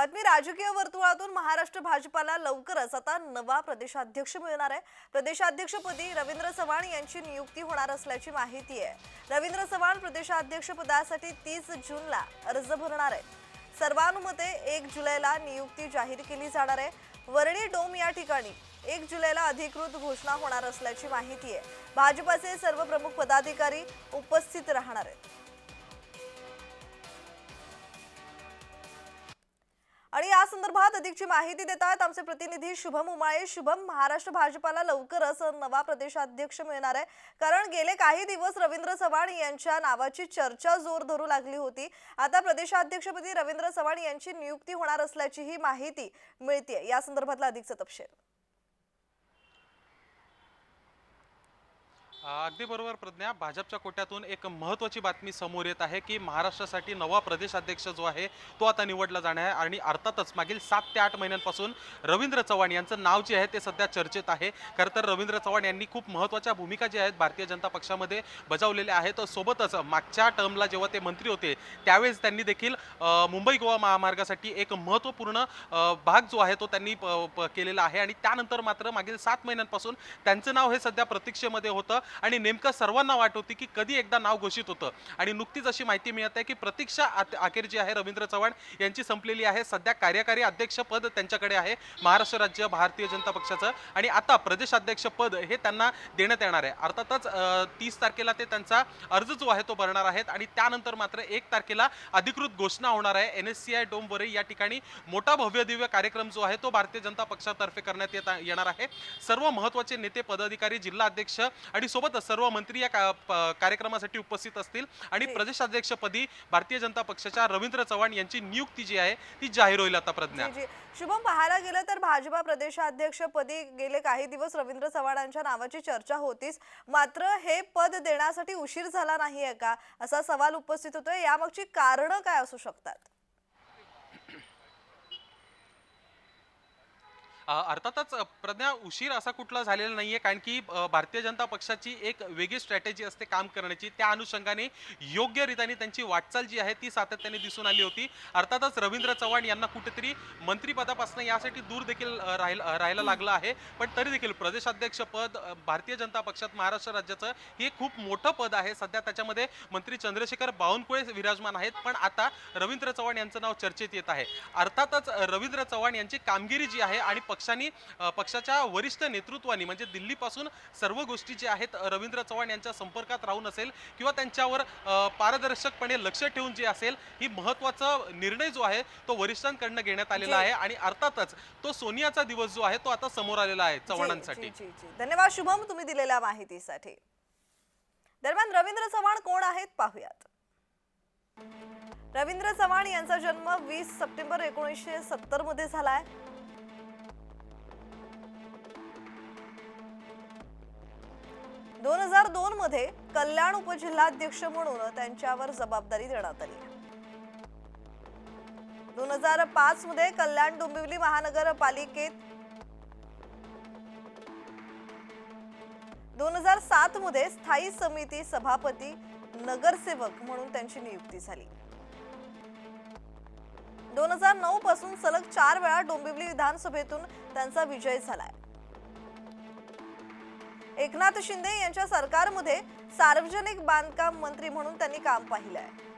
बातमी राजकीय वर्तुळातून महाराष्ट्र भाजपाला लवकरच आता नवा प्रदेशाध्यक्ष मिळणार आहे. प्रदेशाध्यक्षपदी रवींद्र चव्हाण यांची नियुक्ती होणार असल्याची माहिती आहे. रवींद्र चव्हाण प्रदेशाध्यक्षपदासाठी तीस जूनला अर्ज भरणार आहेत. सर्वानुमते एक जुलैला नियुक्ती जाहीर केली जाणार आहे. वर्णी डोम या ठिकाणी एक जुलैला अधिकृत घोषणा होणार असल्याची माहिती आहे. भाजपाचे सर्व प्रमुख पदाधिकारी उपस्थित राहणार आहेत. आणि या संदर्भात अधिकची माहिती देत आहेत आमचे प्रतिनिधी शुभम उमाळे. शुभम महाराष्ट्र भाजपाला लवकरच नवा प्रदेशाध्यक्ष मिळणार आहे. कारण गेले काही दिवस रवींद्र चव्हाण यांच्या नावाची चर्चा जोर धरू लागली होती. आता प्रदेशाध्यक्षपदी रवींद्र चव्हाण यांची नियुक्ती होणार असल्याची ही माहिती मिळते या संदर्भातला अधिकचा तपशील. अगदी बरोबर प्रज्ञा. भाजपच्या कोट्यातून एक महत्त्वाची बातमी समोर येत आहे की महाराष्ट्रासाठी नवा प्रदेशाध्यक्ष जो आहे तो आता निवडला जाणार आहे आणि अर्थातच मागील सात ते आठ महिन्यांपासून रवींद्र चव्हाण यांचं नाव जे आहे ते सध्या चर्चेत आहे. खरं तर रवींद्र चव्हाण यांनी खूप महत्त्वाच्या भूमिका ज्या आहेत भारतीय जनता पक्षामध्ये बजावलेल्या आहेत. सोबतच मागच्या टर्मला जेव्हा ते मंत्री होते त्यावेळेस त्यांनी देखील मुंबई गोवा महामार्गासाठी एक महत्त्वपूर्ण भाग जो आहे तो त्यांनी प- प- केलेला आहे. आणि त्यानंतर मात्र मागील सात महिन्यांपासून त्यांचं नाव हे सध्या प्रतीक्षेमध्ये होतं. आणि नेमकं सर्वांना वाट होती की कधी एकदा नाव घोषित होतं. आणि नुकतीच अशी माहिती मिळत आहे की प्रतीक्षा अखेर जी आहे रवींद्र चव्हाण यांची संपलेली आहे. सध्या कार्यकारी अध्यक्षपद त्यांच्याकडे आहे महाराष्ट्र राज्य भारतीय जनता पक्षाचं. आणि आता प्रदेशाध्यक्षपद हे त्यांना देण्यात येणार आहे. अर्थातच तीस तारखेला ते त्यांचा अर्ज जो आहे तो भरणार आहेत. आणि त्यानंतर मात्र एक तारखेला अधिकृत घोषणा होणार आहे. एन एस सी आय डोंबवरे या ठिकाणी मोठा भव्य दिव्य कार्यक्रम जो आहे तो भारतीय जनता पक्षातर्फे करण्यात येणार आहे. सर्व महत्त्वाचे नेते पदाधिकारी जिल्हा अध्यक्ष आणि सोबतच सर्व मंत्री या कार्यक्रमासाठी उपस्थित असतील. आणि. प्रदेशाध्यक्षपदी भारतीय जनता पक्षाच्या रवींद्र चव्हाण यांची नियुक्ती जी आहे ती जाहीर होईल आता प्रज्ञा. शुभम पाहायला गेलं तर भाजपा प्रदेशाध्यक्षपदी गेले काही दिवस रवींद्र चव्हाणांच्या नावाची चर्चा होतीच. मात्र हे पद देण्यासाठी उशीर झाला नाहीये का? असा सवाल उपस्थित होतोय. यामागची कारणं काय असू शकतात? अर्थातच प्रज्ञा उशीर असा कुठला झालेला नाहीये कारण की भारतीय जनता पक्षाची एक वेगळी स्ट्रॅटेजी असते काम करण्याची. त्या अनुषंगाने योग्य रीतीने त्यांची वाटचाल जी आहे ती सातत्याने दिसून आली होती. अर्थातच रवींद्र चव्हाण यांना कुठेतरी मंत्रिपदापासून यासाठी दूर देखील राहील राहायला लागलं आहे. पण तरी देखील प्रदेशाध्यक्ष पद भारतीय जनता पक्षात महाराष्ट्र राज्याचं हे खूप मोठं पद आहे. सध्या त्याच्यामध्ये मंत्री चंद्रशेखर बावनकुळे विराजमान आहेत. पण आता रवींद्र चव्हाण यांचं नाव चर्चेत येत आहे. अर्थातच रवींद्र चव्हाण यांची कामगिरी जी आहे आणि पक्षाने पक्षाच्या वरिष्ठ नेतृत्वाने म्हणजे दिल्लीपासून सर्व गोष्टी ज्या आहेत रवींद्र चव्हाण यांच्या संपर्कात राहून असेल किंवा त्यांच्यावर पारदर्शकपणे लक्ष ठेवून जे असेल ही महत्त्वाचा निर्णय जो आहे तो वरिष्ठांकडनं घेण्यात आलेला. आहे आणि अर्थातच तो सोनियाचा दिवस जो आहे तो आता समोर आलेला आहे चव्हाणांसाठी. धन्यवाद शुभम तुम्ही दिलेल्या माहितीसाठी दरम्यान रवींद्र चव्हाण कोण आहेत पाहूयात रवींद्र चव्हाण यांचा जन्म वीस सप्टेंबर एकोणीसशे सत्तरमध्ये झालाय दोन हजार दोन मध्ये कल्याण उपजिल्हाध्यक्ष म्हणून त्यांच्यावर जबाबदारी देण्यात आली. दोन हजार पाच मध्ये कल्याण डोंबिवली महानगरपालिकेत दोन हजार सात मध्ये स्थायी समिती सभापती नगरसेवक म्हणून त्यांची नियुक्ती झाली. दोन हजार नऊ पासून सलग चार वेळा डोंबिवली विधानसभेतून त्यांचा विजय झालाय. एकनाथ शिंदे यांच्या सरकारमध्ये सार्वजनिक बांधकाम मंत्री म्हणून त्यांनी काम पाहिलं आहे